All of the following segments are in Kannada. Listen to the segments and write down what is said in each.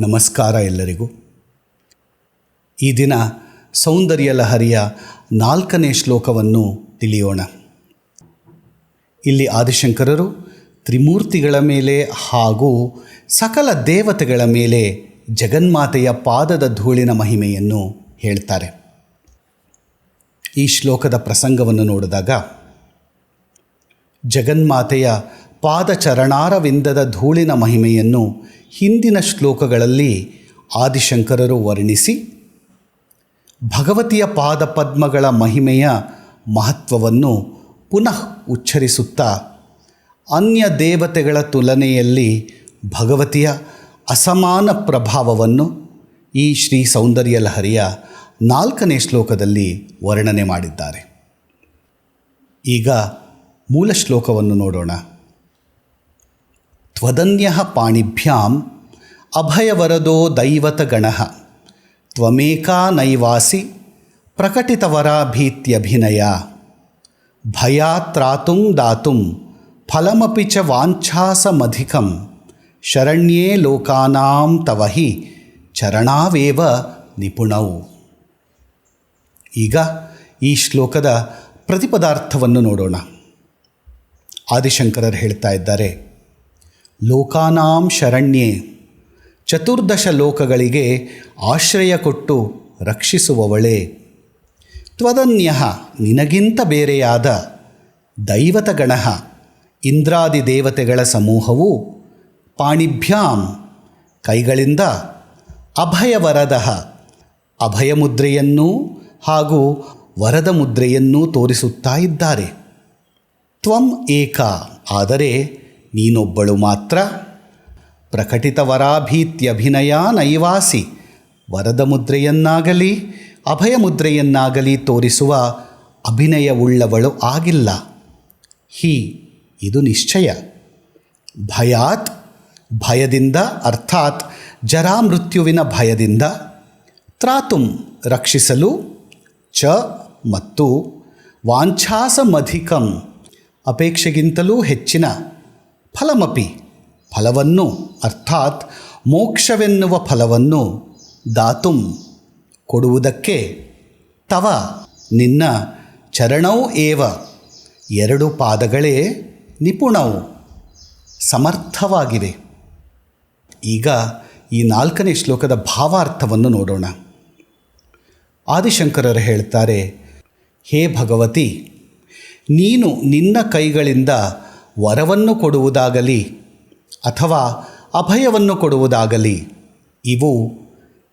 ನಮಸ್ಕಾರ ಎಲ್ಲರಿಗೂ. ಈ ದಿನ ಸೌಂದರ್ಯ ಲಹರಿಯ ನಾಲ್ಕನೇ ಶ್ಲೋಕವನ್ನು ತಿಳಿಯೋಣ. ಇಲ್ಲಿ ಆದಿಶಂಕರರು ತ್ರಿಮೂರ್ತಿಗಳ ಮೇಲೆ ಹಾಗೂ ಸಕಲ ದೇವತೆಗಳ ಮೇಲೆ ಜಗನ್ಮಾತೆಯ ಪಾದದ ಧೂಳಿನ ಮಹಿಮೆಯನ್ನು ಹೇಳ್ತಾರೆ. ಈ ಶ್ಲೋಕದ ಪ್ರಸಂಗವನ್ನು ನೋಡಿದಾಗ ಜಗನ್ಮಾತೆಯ ಪಾದಚರಣಾರವಿಂದದ ಧೂಳಿನ ಮಹಿಮೆಯನ್ನು ಹಿಂದಿನ ಶ್ಲೋಕಗಳಲ್ಲಿ ಆದಿಶಂಕರರು ವರ್ಣಿಸಿ, ಭಗವತಿಯ ಪಾದಪದ್ಮಗಳ ಮಹಿಮೆಯ ಮಹತ್ವವನ್ನು ಪುನಃ ಉಚ್ಚರಿಸುತ್ತಾ, ಅನ್ಯ ದೇವತೆಗಳ ತುಲನೆಯಲ್ಲಿ ಭಗವತಿಯ ಅಸಮಾನ ಪ್ರಭಾವವನ್ನು ಈ ಶ್ರೀ ಸೌಂದರ್ಯ ಲಹರಿಯ ನಾಲ್ಕನೇ ಶ್ಲೋಕದಲ್ಲಿ ವರ್ಣನೆ ಮಾಡಿದ್ದಾರೆ. ಈಗ ಮೂಲ ಶ್ಲೋಕವನ್ನು ನೋಡೋಣ. ತ್ವದನ್ಯ ಪಾಣಿಭ್ಯಾಂ ಅಭಯವರದೋ ದೈವತಗಣ. ತ್ವಮೇಕಾ ನೈವಾಸಿ ಪ್ರಕಟಿತವರಾಭೀತ್ಯಭಿನಯ. ಭಯಾತ್ರಾತುಂ ದಾತುಂ ಫಲಮಪಿ ಚ ವಾಂಛಾಸಮಧಿಕಂ. ಶರಣ್ಯೇ ಲೋಕಾನಾಂ ತವ ಹಿ ಚರಣಾವೇವ ನಿಪುಣವು ಈಗ ಈ ಶ್ಲೋಕದ ಪ್ರತಿಪದಾರ್ಥವನ್ನು ನೋಡೋಣ. ಆದಿಶಂಕರರು ಹೇಳ್ತಾ ಇದ್ದಾರೆ ಲೋಕಾನಾಂ ಶರಣ್ಯೇ. ಚತುರ್ದಶ ಲೋಕಗಳಿಗೆ ಆಶ್ರಯ ಕೊಟ್ಟು ರಕ್ಷಿಸುವವಳೆ. ತ್ವದನ್ಯ ನಿನಗಿಂತ ಬೇರೆಯಾದ ದೈವತಗಣ ಇಂದ್ರಾದಿ ದೇವತೆಗಳ ಸಮೂಹವು ಪಾಣಿಭ್ಯಾಂ ಕೈಗಳಿಂದ ಅಭಯವರದ ಅಭಯ ಮುದ್ರೆಯನ್ನೂ ಹಾಗೂ ವರದ ಮುದ್ರೆಯನ್ನೂ ತೋರಿಸುತ್ತಾ ಇದ್ದಾರೆ. ತ್ವಂ ಏಕ, ಆದರೆ ನೀನೊಬ್ಬಳು ಮಾತ್ರ. ಪ್ರಕಟಿತ ವರಾಭೀತ್ಯಭಿನಯ ನೈವಾಸಿ. ವರದ ಮುದ್ರೆಯನ್ನಾಗಲಿ, ಅಭಯ ಮುದ್ರೆಯನ್ನಾಗಲಿ ತೋರಿಸುವ ಅಭಿನಯವುಳ್ಳವಳು ಆಗಿಲ್ಲ. ಹಿ, ಇದು ನಿಶ್ಚಯ. ಭಯಾತ್, ಭಯದಿಂದ ಅರ್ಥಾತ್ ಜರಾಮೃತ್ಯುವಿನ ಭಯದಿಂದ. ತ್ರಾತುಂ ರಕ್ಷಿಸಲು, ಚ ಮತ್ತು ವಾಂಛಾಸಮಧಿಕಂ ಅಪೇಕ್ಷೆಗಿಂತಲೂ ಹೆಚ್ಚಿನ. ಫಲಮಪಿ. ಫಲವನ್ನು ಅರ್ಥಾತ್ ಮೋಕ್ಷವೆನ್ನುವ ಫಲವನ್ನು ದಾತುಂ. ಕೊಡುವುದಕ್ಕೆ ತವ. ನಿನ್ನ ಚರಣೌ ಏವ. ಎರಡು ಪಾದಗಳೇ ನಿಪುಣವು ಸಮರ್ಥವಾಗಿವೆ. ಈಗ ಈ ನಾಲ್ಕನೇ ಶ್ಲೋಕದ ಭಾವಾರ್ಥವನ್ನು ನೋಡೋಣ. ಆದಿಶಂಕರರು ಹೇಳ್ತಾರೆ, ಹೇ ಭಗವತಿ, ನೀನು ನಿನ್ನ ಕೈಗಳಿಂದ ವರವನ್ನು ಕೊಡುವುದಾಗಲಿ ಅಥವಾ ಅಭಯವನ್ನು ಕೊಡುವುದಾಗಲಿ, ಇವು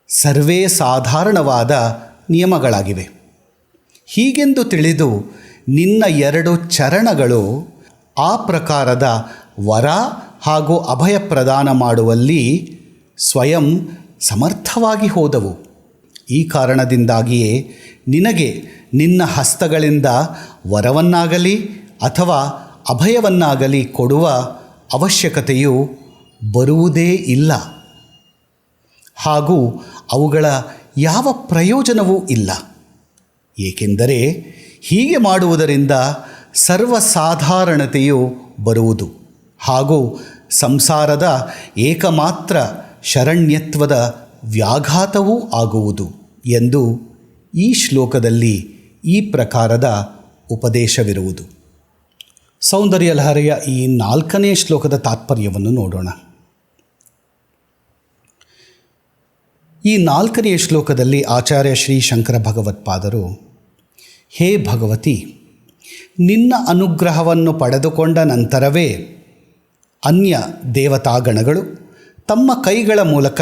ಸರ್ವೇ ಸಾಧಾರಣವಾದ ನಿಯಮಗಳಾಗಿವೆ. ಹೀಗೆಂದು ತಿಳಿದು ನಿನ್ನ ಎರಡು ಚರಣಗಳು ಆ ಪ್ರಕಾರದ ವರ ಹಾಗೂ ಅಭಯ ಪ್ರದಾನ ಮಾಡುವಲ್ಲಿ ಸ್ವಯಂ ಸಮರ್ಥವಾಗಿ ಹೋದವು. ಈ ಕಾರಣದಿಂದಾಗಿಯೇ ನಿನಗೆ ನಿನ್ನ ಹಸ್ತಗಳಿಂದ ವರವನ್ನಾಗಲಿ ಅಥವಾ ಅಭಯವನ್ನಾಗಲಿ ಕೊಡುವ ಅವಶ್ಯಕತೆಯು ಬರುವುದೇ ಇಲ್ಲ. ಹಾಗೂ ಅವುಗಳ ಯಾವ ಪ್ರಯೋಜನವೂ ಇಲ್ಲ. ಏಕೆಂದರೆ ಹೀಗೆ ಮಾಡುವುದರಿಂದ ಸರ್ವಸಾಧಾರಣತೆಯು ಬರುವುದು ಹಾಗೂ ಸಂಸಾರದ ಏಕಮಾತ್ರ ಶರಣ್ಯತ್ವದ ವ್ಯಾಘಾತವೂ ಆಗುವುದು ಎಂದು ಈ ಶ್ಲೋಕದಲ್ಲಿ ಈ ಪ್ರಕಾರದ ಉಪದೇಶವಿರುವುದು. ಸೌಂದರ್ಯ ಲಹರಿಯ ಈ ನಾಲ್ಕನೇ ಶ್ಲೋಕದ ತಾತ್ಪರ್ಯವನ್ನು ನೋಡೋಣ. ಈ ನಾಲ್ಕನೆಯ ಶ್ಲೋಕದಲ್ಲಿ ಆಚಾರ್ಯ ಶ್ರೀ ಶಂಕರ ಭಗವತ್ಪಾದರು, ಹೇ ಭಗವತಿ, ನಿನ್ನ ಅನುಗ್ರಹವನ್ನು ಪಡೆದುಕೊಂಡ ನಂತರವೇ ಅನ್ಯ ದೇವತಾಗಣಗಳು ತಮ್ಮ ಕೈಗಳ ಮೂಲಕ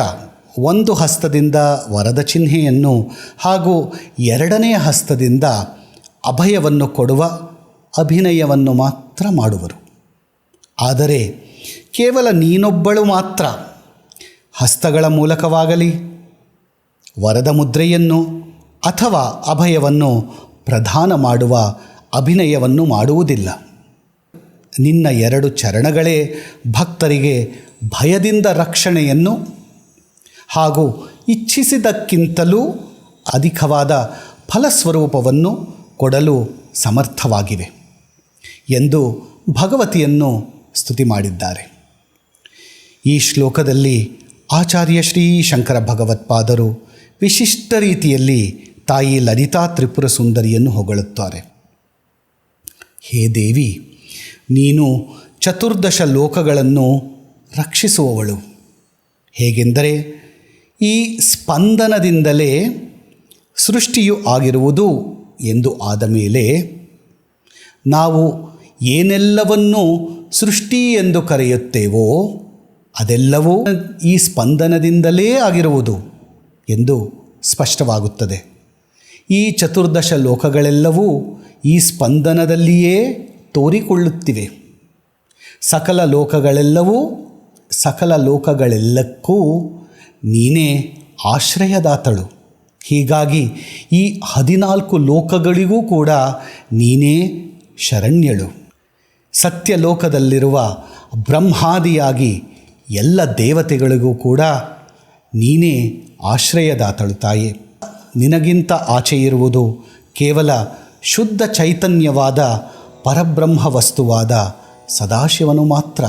ಒಂದು ಹಸ್ತದಿಂದ ವರದ ಚಿಹ್ನೆಯನ್ನು ಹಾಗೂ ಎರಡನೆಯ ಹಸ್ತದಿಂದ ಅಭಯವನ್ನು ಕೊಡುವ ಅಭಿನಯವನ್ನು ಮಾತ್ರ ಮಾಡುವರು. ಆದರೆ ಕೇವಲ ನೀನೊಬ್ಬಳು ಮಾತ್ರ. ಹಸ್ತಗಳ ಮೂಲಕವಾಗಲಿ, ವರದ ಮುದ್ರೆಯನ್ನು ಅಥವಾ ಅಭಯವನ್ನು ಪ್ರಧಾನ ಮಾಡುವ ಅಭಿನಯವನ್ನು ಮಾಡುವುದಿಲ್ಲ. ನಿನ್ನ ಎರಡು ಚರಣಗಳೇ ಭಕ್ತರಿಗೆ ಭಯದಿಂದ ರಕ್ಷಣೆಯನ್ನು ಹಾಗೂ ಇಚ್ಛಿಸಿದಕ್ಕಿಂತಲೂ ಅಧಿಕವಾದ ಫಲಸ್ವರೂಪವನ್ನು ಕೊಡಲು ಸಮರ್ಥವಾಗಿವೆ. ಎಂದು ಭಗವತಿಯನ್ನು ಸ್ತುತಿ ಮಾಡಿದ್ದಾರೆ. ಈ ಶ್ಲೋಕದಲ್ಲಿ ಆಚಾರ್ಯ ಶ್ರೀ ಶಂಕರ ಭಗವತ್ಪಾದರು ವಿಶಿಷ್ಟ ರೀತಿಯಲ್ಲಿ ತಾಯಿ ಲಲಿತಾ ತ್ರಿಪುರ ಸುಂದರಿಯನ್ನು ಹೊಗಳುತ್ತಾರೆ. ಹೇ ದೇವಿ, ನೀನು ಚತುರ್ದಶ ಲೋಕಗಳನ್ನು ರಕ್ಷಿಸುವವಳು. ಹೇಗೆಂದರೆ, ಈ ಸ್ಪಂದನದಿಂದಲೇ ಸೃಷ್ಟಿಯು ಆಗಿರುವುದು ಎಂದು ಆದ ಮೇಲೆ ನಾವು ಏನೆಲ್ಲವನ್ನು ಸೃಷ್ಟಿ ಎಂದು ಕರೆಯುತ್ತೇವೋ ಅದೆಲ್ಲವೂ ಈ ಸ್ಪಂದನದಿಂದಲೇ ಆಗಿರುವುದು ಎಂದು ಸ್ಪಷ್ಟವಾಗುತ್ತದೆ. ಈ ಚತುರ್ದಶ ಲೋಕಗಳೆಲ್ಲವೂ ಈ ಸ್ಪಂದನದಲ್ಲಿಯೇ ತೋರಿಕೊಳ್ಳುತ್ತಿವೆ. ಸಕಲ ಲೋಕಗಳೆಲ್ಲವೂ, ಸಕಲ ಲೋಕಗಳೆಲ್ಲಕ್ಕೂ ನೀನೇ ಆಶ್ರಯದಾತಳು. ಹೀಗಾಗಿ ಈ ಹದಿನಾಲ್ಕು ಲೋಕಗಳಿಗೂ ಕೂಡ ನೀನೇ ಶರಣ್ಯಳು. ಸತ್ಯಲೋಕದಲ್ಲಿರುವ ಬ್ರಹ್ಮಾದಿಯಾಗಿ ಎಲ್ಲ ದೇವತೆಗಳಿಗೂ ಕೂಡ ನೀನೇ ಆಶ್ರಯದಾತಳು ತಾಯಿ ನಿನಗಿಂತ ಆಚೆ ಇರುವುದು ಕೇವಲ ಶುದ್ಧ ಚೈತನ್ಯವಾದ ಪರಬ್ರಹ್ಮ ವಸ್ತುವಾದ ಸದಾಶಿವನು ಮಾತ್ರ.